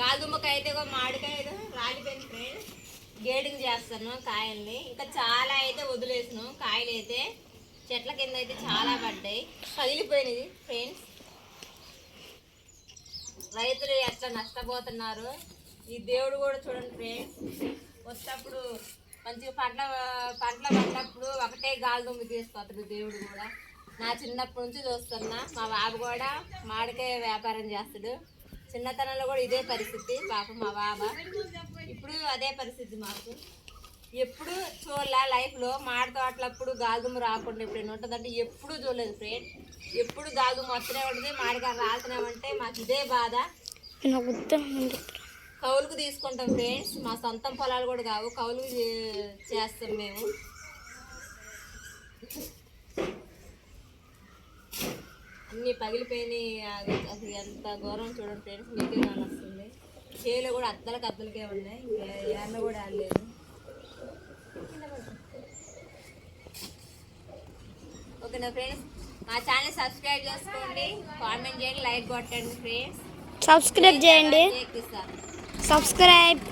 గాల్దుమ్మకాయ అయితే ఒక మామిడికాయ అయితే రాలిపోయింది గేడింగ్ చేస్తాను కాయల్ని. ఇంకా చాలా అయితే వదిలేసాను. కాయలు అయితే చెట్ల కింద అయితే చాలా పడ్డాయి. కదిలిపోయినది ఫ్రెండ్స్. రైతులు ఎట్లా నష్టపోతున్నారు? ఈ దేవుడు కూడా చూడండి ఫ్రెండ్స్. వచ్చినప్పుడు మంచిగా పంట పంటలు పడినప్పుడు ఒకటే గాలి దుమ్ము తీసుకొస్తాడు దేవుడు కూడా. నా చిన్నప్పటి నుంచి చూస్తున్నా. మా బాబు కూడా మామిడికాయ వ్యాపారం చేస్తాడు. చిన్నతనంలో కూడా ఇదే పరిస్థితి. పాపం మా బాబా ఇప్పుడు అదే పరిస్థితి మాకు. ఎప్పుడు చూడలే లైఫ్లో మాడి తోటలప్పుడు గాలిదుమ్ము రాకుండా ఎప్పుడైనా ఉంటుందంటే ఎప్పుడు చూడలేదు ఫ్రెండ్ ఎప్పుడు గాలిదుమ్ము వస్తూనే ఉంటుంది మాడికాయ రాలుతూనే ఉంటే మాకు ఇదే బాధ. కౌలుకు తీసుకుంటాం ఫ్రెండ్స్ మా సొంతం పొలాలు కూడా కావు. కౌలుకు చేస్తాం మేము. అన్నీ పగిలిపోయినాయి. అది అసలు ఎంత ఘోరం చూడండి ఫ్రెండ్స్ మీకే కానొస్తుంది. చేలో కూడా అద్దలకి అద్దలకే ఉన్నాయి. ఏమన్నా కూడా ఆడలేదు. ఓకేనా ఫ్రెండ్స్ మా ఛానల్ సబ్స్క్రైబ్ చేసుకోండి. కామెంట్ చేయండి లైక్ కొట్టండి ఫ్రెండ్స్. సబ్స్క్రైబ్ చేయండి. సబ్స్క్రైబ్.